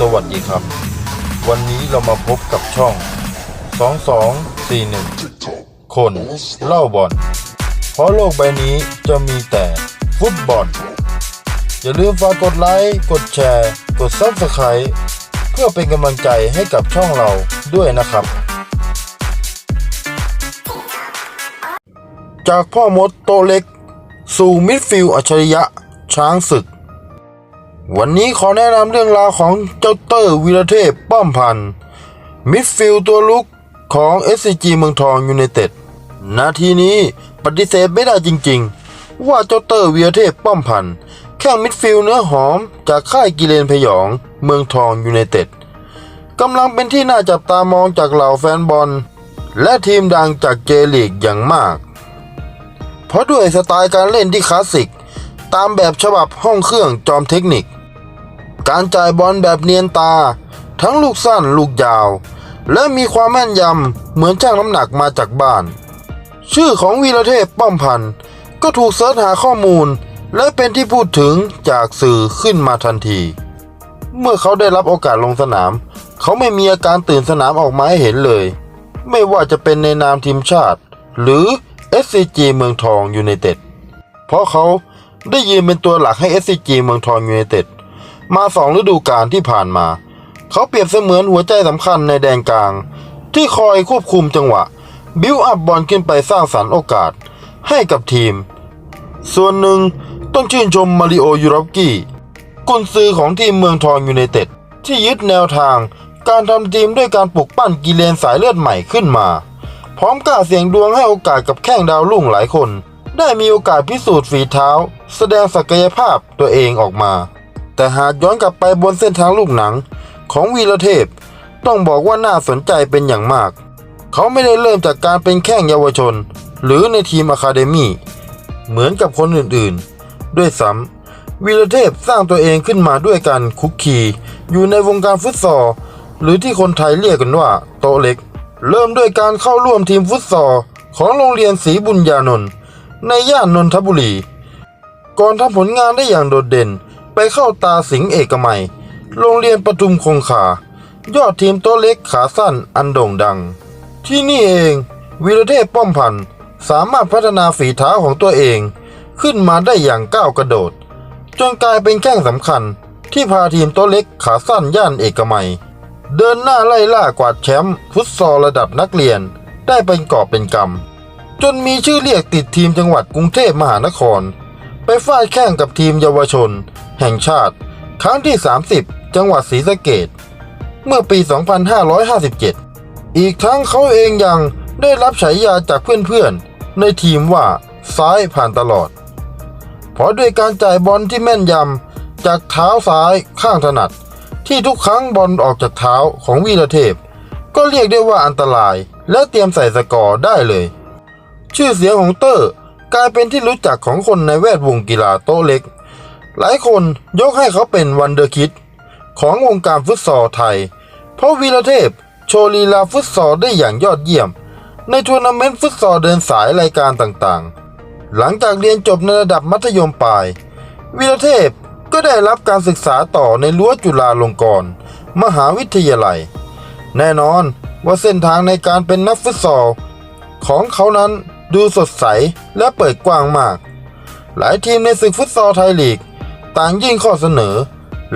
สวัสดีครับ วันนี้เรามาพบกับช่อง 2241 คนเล่าบอลเพราะโลกใบนี้จะมีแต่ฟุตบอล อย่าลืมฝากกดไลค์ กดแชร์ กด Subscribe เพื่อเป็นกำลังใจให้กับช่องเราด้วยนะครับ จากพ่อมดโตเล็ก สู่มิดฟิลด์อัจฉริยะช้างศึก วันนี้ขอแนะนำเรื่องราวของเจ้าเตอร์วีรเทพป้อมพันธ์มิดฟิลด์ตัวลุกของ SCG เมืองทองยูไนเต็ดนาทีนี้ปฏิเสธไม่ได้จริงๆ ว่าเจ้าเตอร์วีรเทพป้อมพันธ์แข้งมิดฟิลด์เนื้อหอมจากค่ายกิเลนพยองเมืองทองยูไนเต็ดกำลังเป็นที่น่าจับตามองจากเหล่าแฟนบอล และทีมดังจากเจลีกอย่างมาก เพราะด้วยสไตล์การเล่นที่คลาสสิก ตามแบบฉบับห้องเครื่องจอมเทคนิค การจ่ายบอลแบบเนียนตา ทั้งลูกสั้นลูกยาว และมีความแม่นยำเหมือนช่างน้ำหนักมาจากบ้าน ชื่อของวีรเทพป้อมพันธ์ก็ถูกเสิร์ชหาข้อมูล และเป็นที่พูดถึงจากสื่อขึ้นมาทันที เมื่อเขาได้รับโอกาสลงสนาม เขาไม่มีอาการตื่นสนามออกมาให้เห็นเลย ไม่ว่าจะเป็นในนามทีมชาติ หรือ SCG เมืองทองยูไนเต็ดเพราะเขาได้ยืนเป็นตัวหลักให้ SCG เมืองทองยูไนเต็ด มาสองฤดูกาลที่ผ่านมา เขาเปรียบเสมือนหัวใจสำคัญในแดนกลาง ที่คอยควบคุมจังหวะ บิวอัพบอลขึ้นไปสร้างสรรค์โอกาสให้กับทีม ส่วนหนึ่งต้องชื่นชมมาริโอยูรอฟกี้กุนซือของทีมเมืองทองยูไนเต็ดที่ยึดแนวทางการทำทีมด้วยการปลุกปั้นกิเลนสายเลือดใหม่ขึ้นมา พร้อมกล้าเสี่ยงดวงให้โอกาสกับแข้งดาวรุ่งหลายคน ได้มีโอกาสพิสูจน์ฝีเท้า แสดงศักยภาพตัวเองออกมา แต่หากย้อนกลับไปบนเส้นทางลูกหนังของวีรเทพ ต้องบอกว่าน่าสนใจเป็นอย่างมาก เขาไม่ได้เริ่มจากการเป็นแข้งเยาวชน หรือในทีมอะคาเดมี่เหมือนกับคนอื่นๆ ด้วยซ้ำวีรเทพสร้างตัวเองขึ้นมาด้วยการคุกคีอยู่ในวงการฟุตซอลหรือที่คนไทยเรียกกันว่าโตเล็ก เริ่มด้วยการเข้าร่วมทีมฟุตซอลของโรงเรียนศรีบุญญานนท์ในย่านนนทบุรี ก่อนทำผลงานได้อย่างโดดเด่น ไปเข้าตาสิงเอกมัย โรงเรียนปทุมคงคา ยอดทีมโต๊ะเล็กขาสั้นอันโด่งดัง ที่นี่เองวีรเทพป้อมพันธ์สามารถพัฒนาฝีเท้าของตัวเอง ขึ้นมาได้อย่างก้าวกระโดด จนกลายเป็นแข้งสำคัญที่พาทีมโต๊ะเล็กขาสั้นย่านเอกมัย เดินหน้าไล่ล่ากวาดแชมป์ฟุตซอลระดับนักเรียนได้เป็นกอบเป็นกำจนมีชื่อเรียกติดทีมจังหวัดกรุงเทพมหานคร ไปฟาดแข่งกับทีมเยาวชน แห่งชาติ ครั้งที่ 30 จังหวัดศรีสะเกดเมื่อปี 2557 อีกทั้งเขาเองยังได้รับฉายาจากเพื่อนๆ ในทีมว่าซ้ายผ่านตลอด เพราะด้วยการจ่ายบอลที่แม่นยำจากเท้าซ้ายข้างถนัด ที่ทุกครั้งบอลออกจากเท้าของวีรเทพ ก็เรียกได้ว่าอันตรายและเตรียมใส่สกอร์ได้เลย ชื่อเสียงของเตอร์กลายเป็นที่รู้จักของคนในแวดวงกีฬาโต๊ะเล็ก หลายคนยกให้เขาเป็นวันเดอร์คิด ของวงการฟุตซอลไทย เพราะวีรเทพโชว์ลีลาฟุตซอลได้อย่างยอดเยี่ยม ในทัวร์นาเมนต์ฟุตซอลเดินสายรายการต่างๆ หลังจากเรียนจบในระดับมัธยมปลาย วีรเทพก็ได้รับการศึกษาต่อในรั้วจุฬาลงกรณ์มหาวิทยาลัย แน่นอนว่าเส้นทางในการเป็นนักฟุตซอลของเขานั้นดูสดใสและเปิดกว้างมาก หลายทีมในศึกฟุตซอลไทยลีก ต่างยื่นข้อเสนอ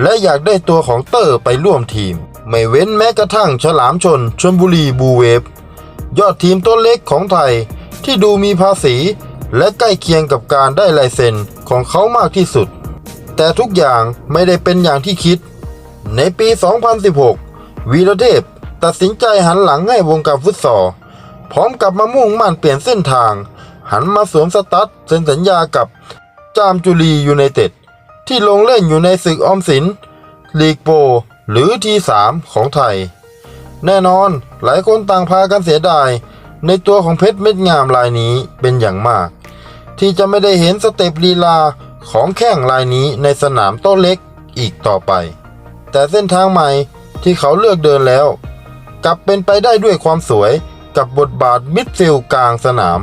และอยากได้ตัวของเตอร์ไปร่วมทีม ไม่เว้นแม้กระทั่งฉลามชนชลบุรีบูเวฟยอดทีมตัวเล็กของไทยที่ดูมีภาษี และใกล้เคียงกับการได้ลายเซ็นของเขามากที่สุด แต่ทุกอย่างไม่ได้เป็นอย่างที่คิด ในปี 2016 วีรเทพตัดสินใจหันหลังให้วงการฟุตซอลพร้อมกับมามุ่งมั่นเปลี่ยนเส้นทาง หันมาสวมสตั๊ดเซ็นสัญญากับจามจุรียูไนเต็ด ที่ลงเล่นอยู่ในศึกออมสิน ลีกโปรหรือทีสามของไทย แน่นอนหลายคนต่างพากันเสียดาย ในตัวของเพชรเม็ดงามลายนี้เป็นอย่างมาก ที่จะไม่ได้เห็นสเต็ปลีลาของแข้งลายนี้ในสนามโต๊ะเล็กอีกต่อไป แต่เส้นทางใหม่ที่เขาเลือกเดินแล้ว กลับเป็นไปได้ด้วยความสวยกับบทบาทมิดฟิลกลางสนาม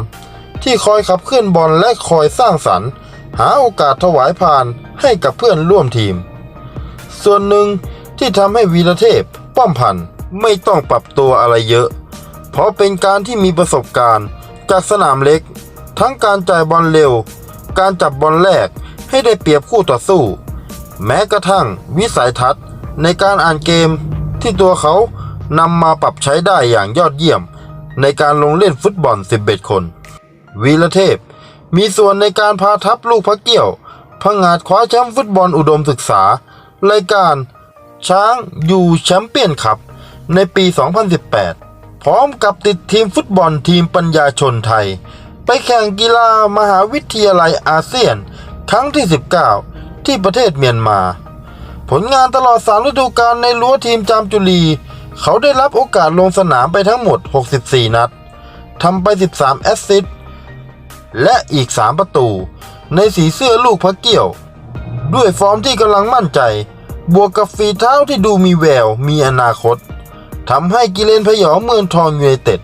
ที่คอยขับเคลื่อนบอลและคอยสร้างสรรค์ หาโอกาสถวายผ่านให้กับเพื่อนร่วมทีม ส่วนหนึ่งที่ทำให้วีรเทพป้อมพันธ์ไม่ต้องปรับตัวอะไรเยอะ เพราะเป็นการที่มีประสบการณ์จากสนามเล็ก ทั้งการจ่ายบอลเร็ว การจับบอลแรกให้ได้เปรียบคู่ต่อสู้ แม้กระทั่งวิสัยทัศน์ในการอ่านเกมที่ตัวเขานำมาปรับใช้ได้อย่างยอดเยี่ยม ในการลงเล่นฟุตบอล 11 คน วีรเทพ มีส่วนในการพาทัพลูกพระเกี่ยวพังงาดคว้าแชมป์ฟุตบอลอุดมศึกษา รายการ ช้างยูแชมเปี้ยนคัพในปี 2018 พร้อมกับติดทีมฟุตบอลทีมปัญญาชนไทย ไปแข่งกีฬามหาวิทยาลัยอาเซียน ครั้งที่ 19 ที่ประเทศเมียนมา ผลงานตลอด3ฤดูกาลในรั้วทีมจามจุลีเขาได้รับโอกาสลงสนามไปทั้งหมด 64 นัดทำไป 13 แอสซิสต์ และอีก 3 ประตู ในสีเสื้อลูกพระเกี่ยว ด้วยฟอร์มที่กำลังมั่นใจ บวกกับฝีเท้าที่ดูมีแววมีอนาคตทำให้กิเลนพยองเมืองทองยูไนเต็ด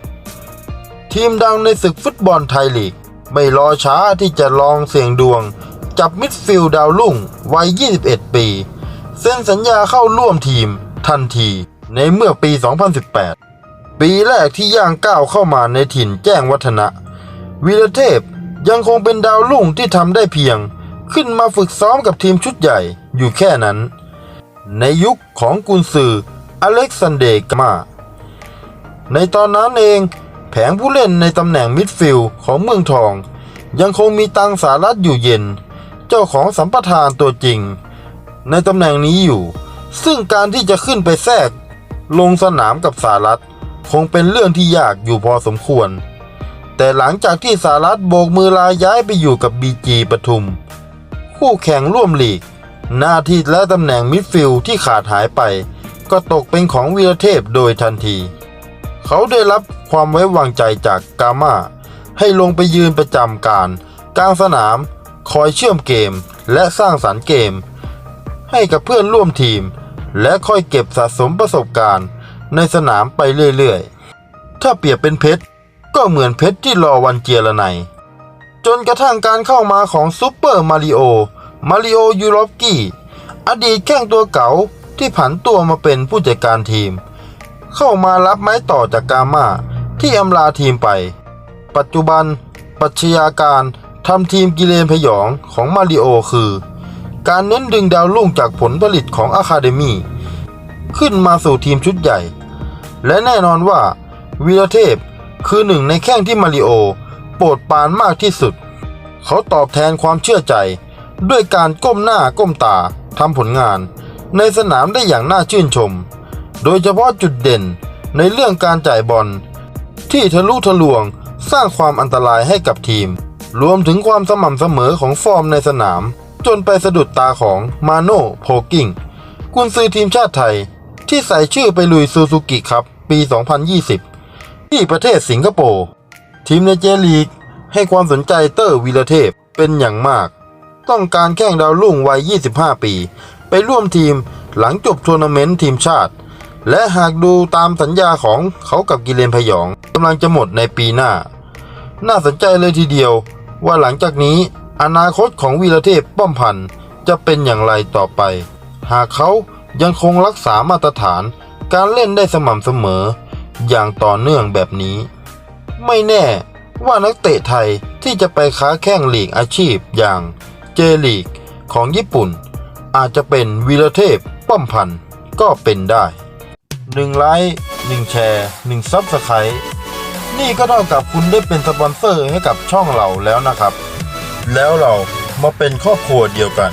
ทีมดังในศึกฟุตบอลไทยลีก ไม่รอช้าที่จะลองเสี่ยงดวง จับมิดฟิลด์ดาวรุ่งวัย 21 ปีเซ็นสัญญาเข้าร่วมทีม ทันทีในเมื่อปี 2018 ปีแรกที่ย่างก้าวเข้ามาในถิ่นแจ้งวัฒนะวีรเทพ ยังคงเป็นดาวรุ่งที่ทำได้เพียง ขึ้นมาฝึกซ้อมกับทีมชุดใหญ่อยู่แค่นั้น ในยุคของกุนซืออเล็กซานเดร์กมา ในตอนนั้นเองแผงผู้เล่นในตำแหน่งมิดฟิลด์ของเมืองทอง ยังคงมีตังสารัตอยู่เย็น เจ้าของสัมปทานตัวจริง ในตำแหน่งนี้อยู่ ซึ่งการที่จะขึ้นไปแทรก ลงสนามกับสารัตคงเป็นเรื่องที่ยากอยู่พอสมควร แต่หลังจากที่สารัตโบกมือลาย้ายไปอยู่กับบีจีปทุม คู่แข่งร่วมลีก หน้าที่และตำแหน่งมิดฟิลด์ที่ขาดหายไป ก็ตกเป็นของวีรเทพโดยทันที เขาได้รับความไว้วางใจจากกามาให้ลงไปยืนประจำการ กลางสนาม คอยเชื่อมเกมและสร้างสรรค์เกม ให้กับเพื่อนร่วมทีม และค่อยเก็บสะสมประสบการณ์ ในสนามไปเรื่อยๆ ถ้าเปรียบเป็นเพชร ก็เหมือนเพชรที่รอวันเจียรไนจนกระทั่งการเข้ามาของซูเปอร์มาริโอ มาริโอยูโรกี้ อดีตแข้งตัวเก๋าที่ผันตัวมาเป็นผู้จัดการทีม เข้ามารับไม้ต่อจากกาม่าที่อำลาทีมไป ปัจจุบันปัชญาการทำทีมกิเลนพยองของมาริโอคือ การเน้นดึงดาวรุ่งจากผลผลิตของอะคาเดมีขึ้นมาสู่ทีมชุดใหญ่ และแน่นอนว่าวีรเทพ คือหนึ่งในแข้งที่มาริโอ โปรดปรานมากที่สุด เขาตอบแทนความเชื่อใจ ด้วยการก้มหน้าก้มตาทำผลงาน ในสนามได้อย่างน่าชื่นชม โดยเฉพาะจุดเด่นในเรื่องการจ่ายบอล ที่ทะลุทะลวงสร้างความอันตรายให้กับทีม รวมถึงความสม่ำเสมอของฟอร์มในสนาม จนไปสะดุดตาของมาโน่โพกิ้งกุนซือทีมชาติไทย ที่ใส่ชื่อไปลุยซูซูกิครับปี 2020 ที่ประเทศสิงคโปร์ทีมในเจลีกให้ความสนใจเตอร์วีรเทพเป็นอย่างมาก ต้องการแข่งดาวรุ่งวัย 25 ปี ไปร่วมทีมหลังจบทัวร์นาเมนต์ทีมชาติ และหากดูตามสัญญาของเขากับกิเลนพยองกำลังจะหมดในปีหน้า น่าสนใจเลยทีเดียวว่าหลังจากนี้อนาคตของวีรเทพป้อมพันธ์จะเป็นอย่างไรต่อไป หากเขายังคงรักษามาตรฐานการเล่นได้สม่ำเสมอ อย่างต่อเนื่องแบบนี้ ไม่แน่ว่านักเตะไทยที่จะไปค้าแข่งลีกอาชีพอย่างเจลีกของญี่ปุ่น อาจจะเป็นวีรเทพป้อมพันธ์ก็เป็นได้1ไลค์1แชร์1ซับสไครต์นี่ก็เท่ากับคุณได้เป็นสปอนเซอร์ให้กับช่องเราแล้วนะครับ แล้วเรามาเป็นครอบครัวเดียวกัน